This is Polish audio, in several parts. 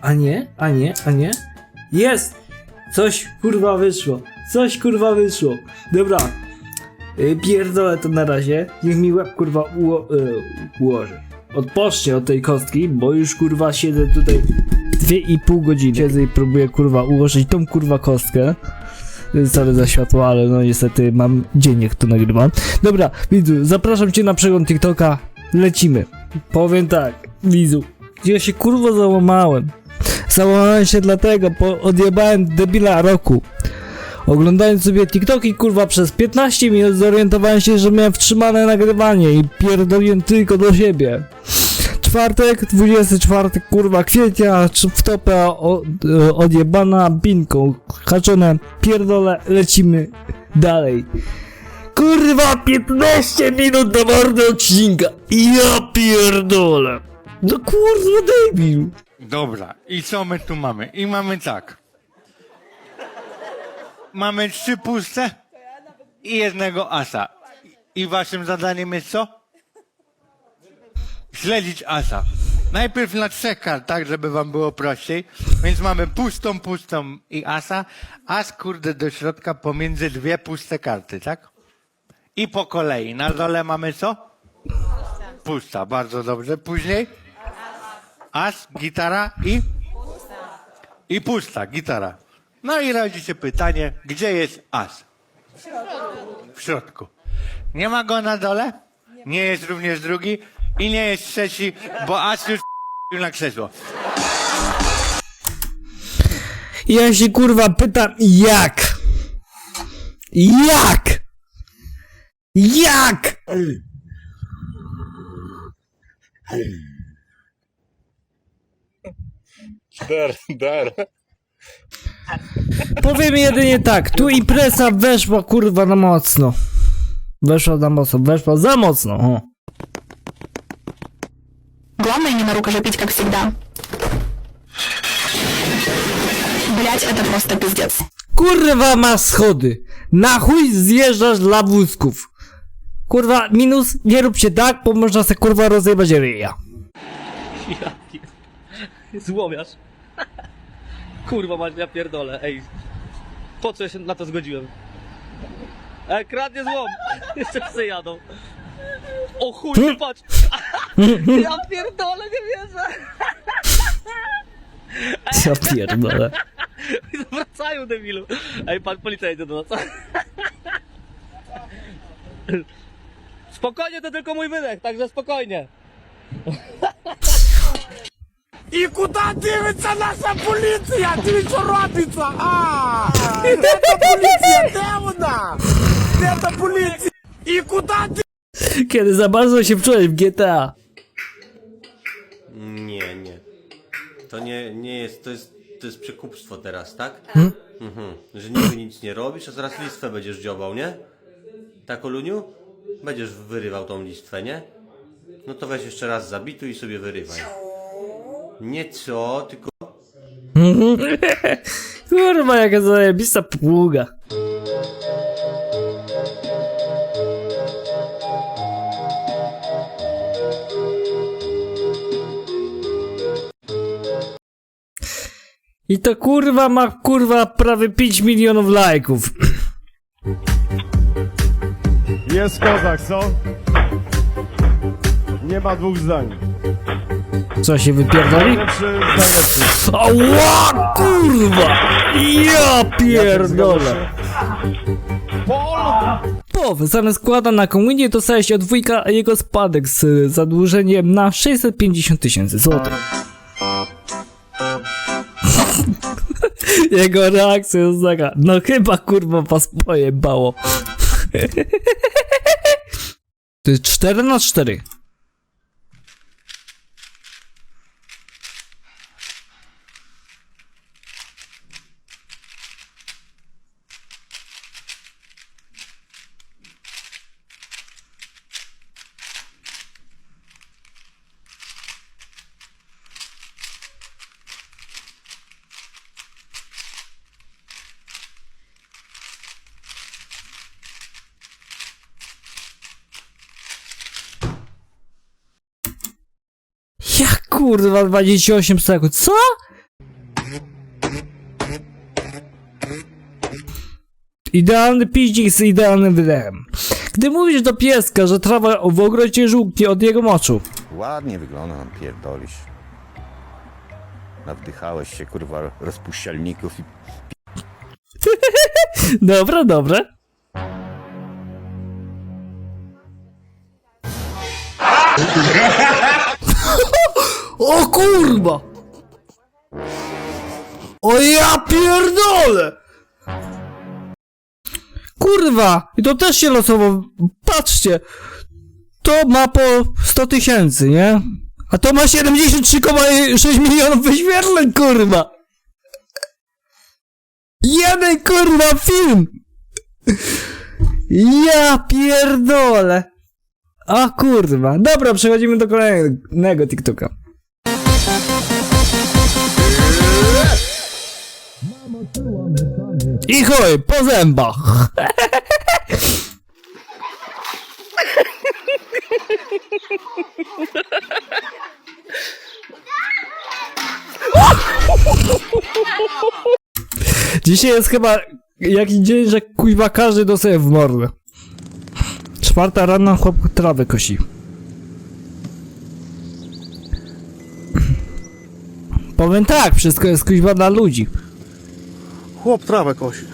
A nie, a nie, a nie. Jest! Coś kurwa wyszło. Coś kurwa wyszło. Dobra. Yy, pierdolę to na razie. Niech mi łeb kurwa uło, yy, ułoży. Odpocznie od tej kostki, bo już kurwa siedzę tutaj dwie i pół godziny. Siedzę i próbuję kurwa ułożyć tą kurwa kostkę. Sorry za światło, ale no niestety mam dzień jak to nagrywam. Dobra, widzu, zapraszam cię na przegląd TikToka. Lecimy. Powiem tak, widzu, ja się kurwa załamałem. Załamałem się dlatego, bo odjebałem debila roku. Oglądając sobie TikToki kurwa przez 15 minut zorientowałem się, że miałem wtrzymane nagrywanie i pierdoliłem tylko do siebie. Czwartek, 24 kurwa kwietnia, w topę odjebana binką, haczone, pierdolę, lecimy dalej. Kurwa, 15 minut do mordy odcinka. Ja pierdolę. No kurwa, debil. Dobra, i co my tu mamy? I mamy tak. Mamy trzy puste i jednego asa. I waszym zadaniem jest co? Śledzić asa. Najpierw na trzech kartach, żeby wam było prościej. Więc mamy pustą, pustą i asa. As kurde do środka pomiędzy dwie puste karty, tak? I po kolei. Na dole mamy co? Pusta, bardzo dobrze. Później? As, gitara i? I pusta, gitara. No i rodzi się pytanie, gdzie jest as? W środku. W środku. Nie ma go na dole? Nie jest również drugi i nie jest trzeci, bo as już na krzesło. Ja się kurwa pytam, jak? Jak? Jak? Der, der. Powiem jedynie tak, tu impreza weszła kurwa na mocno. Weszła na mocno, weszła za mocno. O. Главное не на рукожопить, как всегда. Блять, это просто пиздец. Kurwa ma schody. Na chuj zjeżdżasz dla wózków. Kurwa, minus, nie rób się tak, bo można se kurwa rozjebać ryja. Ja pier... Złomiarz. Kurwa mać, ja pierdolę, ej. Po co ja się na to zgodziłem? Ej, kradnie złom! Jeszcze psy jadą. O chuj, ty patrz! Ja pierdolę, nie wierzę! Ja pierdolę. Wracają debilu. Ej, pan policja jedzie do nas. Spokojnie, to tylko mój wydech, także spokojnie. І куди дивиться наша поліція? Ти що робиться? А! Де та поліція? Де вона? Де та поліція? І куди Kiedy za bardzo się wczułeś w GTA. Nie, nie. To nie, nie jest, to jest, to jest przekupstwo teraz, tak? Mhm. Że niby nic nie robisz, a zaraz listwę będziesz dziobał, nie? Tak, Oluniu? Będziesz wyrywał tą listwę, nie? No to weź jeszcze raz zabituj i sobie wyrywaj. Nie co, tylko... Kurwa, jaka zajebista pługa. I to kurwa ma kurwa prawie 5 milionów lajków. Jest kozak, co? Nie ma dwóch zdań. Co się wypierdoli? Ała kurwa! Ja pierdolę! Połowę zamiast składa na komunię dostałeś od wujka jego spadek z zadłużeniem na 650 tysięcy złotych. Jego reakcja jest taka, no chyba kurwa was pojebało. To jest 4 na 4. Kurwa, 28 strachu. Co? Idealny piździk z idealnym wydechem. Gdy mówisz do pieska, że trawa w ogrodzie żółknie od jego moczu. Ładnie wygląda, pierdolisz. Nawdychałeś się, kurwa, rozpuścialników i... dobra, dobra. o kurwa! O ja pierdolę! Kurwa! I to też się losowo... Patrzcie! To ma po 100 tysięcy, nie? A to ma 73,6 milionów wyświetleń, kurwa! Jeden kurwa film! Ja pierdolę! A kurwa. Dobra, przechodzimy do kolejnego TikToka. I chuj, po zębach. Dzisiaj jest chyba jakiś dzień, że kuźwa każdy dostaje w mordę. Czwarta rano chłop trawę kosi. Powiem tak, wszystko jest kuźwa dla ludzi. Chłop trawę kosi.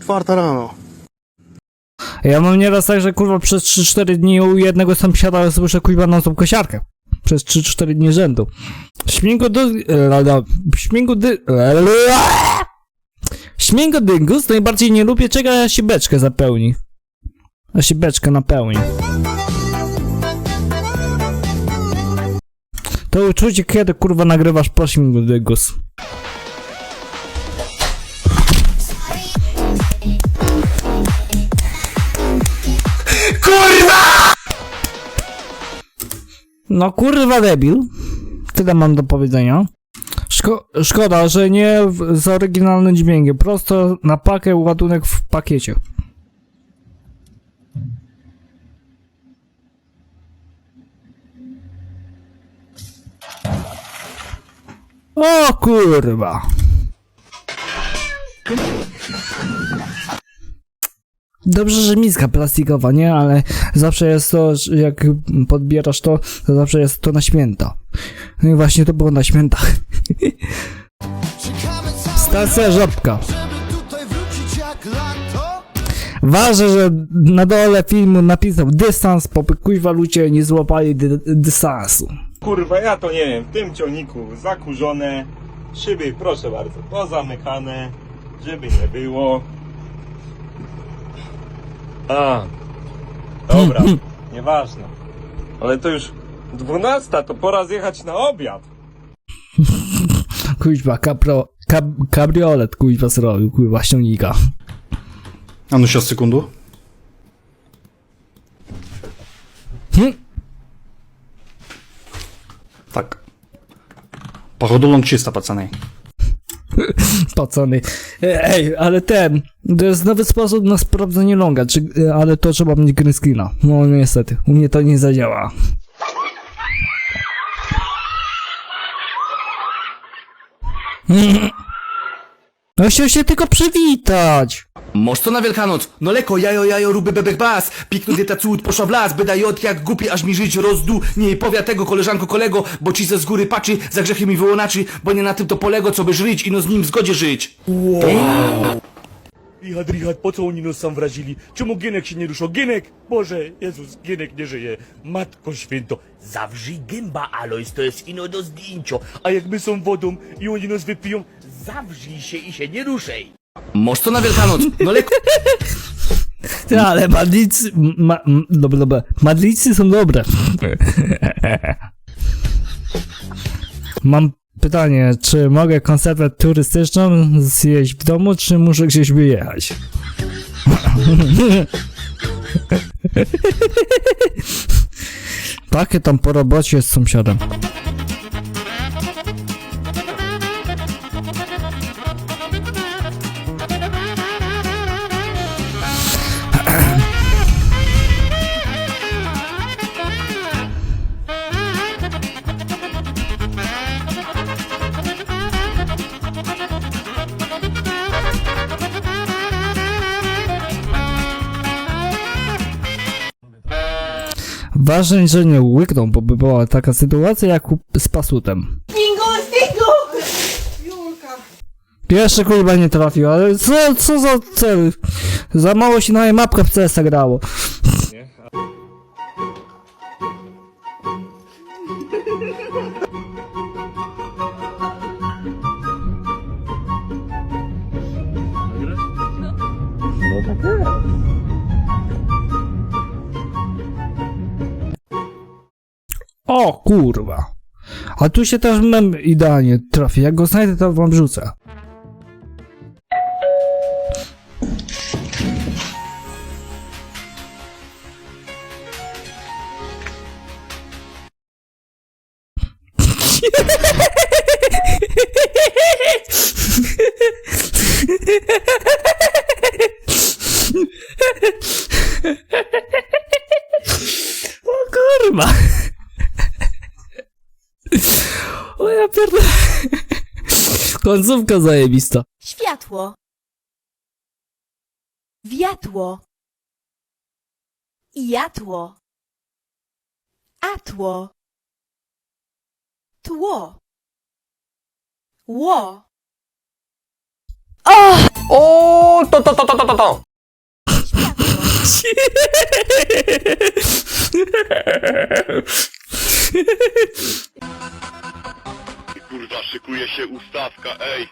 Czwarta rano. Ja mam nieraz tak, że kurwa przez 3-4 dni u jednego sąsiada słyszę kuźwa nocą kosiarkę. Przez 3-4 dni rzędu. Śmigu do... Śmigu dy... Śmigo dyngus najbardziej nie lubię czego ja się beczkę zapełni. A się beczkę napełni. To uczucie kiedy kurwa nagrywasz po śmigu dyngus. No kurwa debil. Tyle mam do powiedzenia. Szko szkoda, że nie z oryginalnym dźwiękiem. Prosto na pakę ładunek w pakiecie. O kurwa. Dobrze, że miska plastikowa, nie? Ale zawsze jest to, jak podbierasz to, to zawsze jest to na święta. No i właśnie to było na świętach. Stacja żabka. Ważne, że na dole filmu napisał dystans, po kuźwa ludzie nie złapali dy dystansu. Kurwa, ja to nie wiem, w tym ciągniku zakurzone, szyby proszę bardzo, pozamykane, żeby nie było. A, dobra, nieważne. Ale to już dwunasta, to pora zjechać na obiad. Kuźwa, kapro, kab, kabriolet kuźwa zrobił, kuźwa ściągnika. A ну сейчас, секунду. Hm? Так. Походу лонг чисто, пацаны. Pacany. Ej, ale ten, to jest nowy sposób na sprawdzenie longa, czy, ale to trzeba mieć green screena. No niestety, u mnie to nie zadziała. No chciał się tylko przywitać. Moż to na Wielkanoc? No leko, jajo, jajo, ruby, bebek, bas. Piknu dieta cud, poszła w las, byda jod, jak głupi, aż mi żyć rozdu. Nie powia tego, koleżanko, kolego, bo ci ze z góry patrzy, za grzechy mi wyłonaczy, bo nie na tym to polego, co by żyć, ino z nim w zgodzie żyć. Richard, Richard, po co oni nos sam wrazili? Czemu Gienek się nie ruszał? Gienek! Boże, Jezus, Gienek nie żyje. Matko święto, zawrzyj gęba, Alois, to jest ino do zdjęcia. A jak my są wodą i oni nos wypiją, zawrzyj się i się nie ruszej. Moż to na Wielkanoc? No leko, Ty, ale madlicy, ma, m, dobra, dobra, madlicy są dobre. Mam pytanie, czy mogę konserwę turystyczną zjeść w domu, czy muszę gdzieś wyjechać? Takie tam po robocie z sąsiadem. Ważne, że nie łykną, bo by była taka sytuacja jak z pasutem. Jeszcze kurwa nie trafił, ale co, co za cel? Za mało się na mapkę w CS grało. O kurwa. A tu się też mem idealnie trafi. Jak go znajdę, to wam rzucę. O kurwa. O ja pierdolę. Końcówka zajebista. Światło. Wiatło. Jatło. Atło. Tło. Ło. O, to, to, to, to, to, to, to. Kurwa, szykuje się ustawka, ej.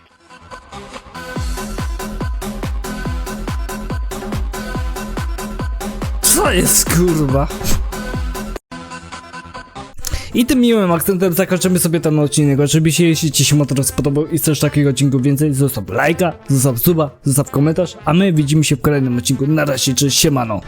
Co jest kurwa? I tym miłym akcentem zakończymy sobie ten odcinek. Oczywiście jeśli Ci się motor spodobał i chcesz takiego odcinku więcej, zostaw lajka, zostaw suba, zostaw komentarz, a my widzimy się w kolejnym odcinku. Na razie, cześć, siemano.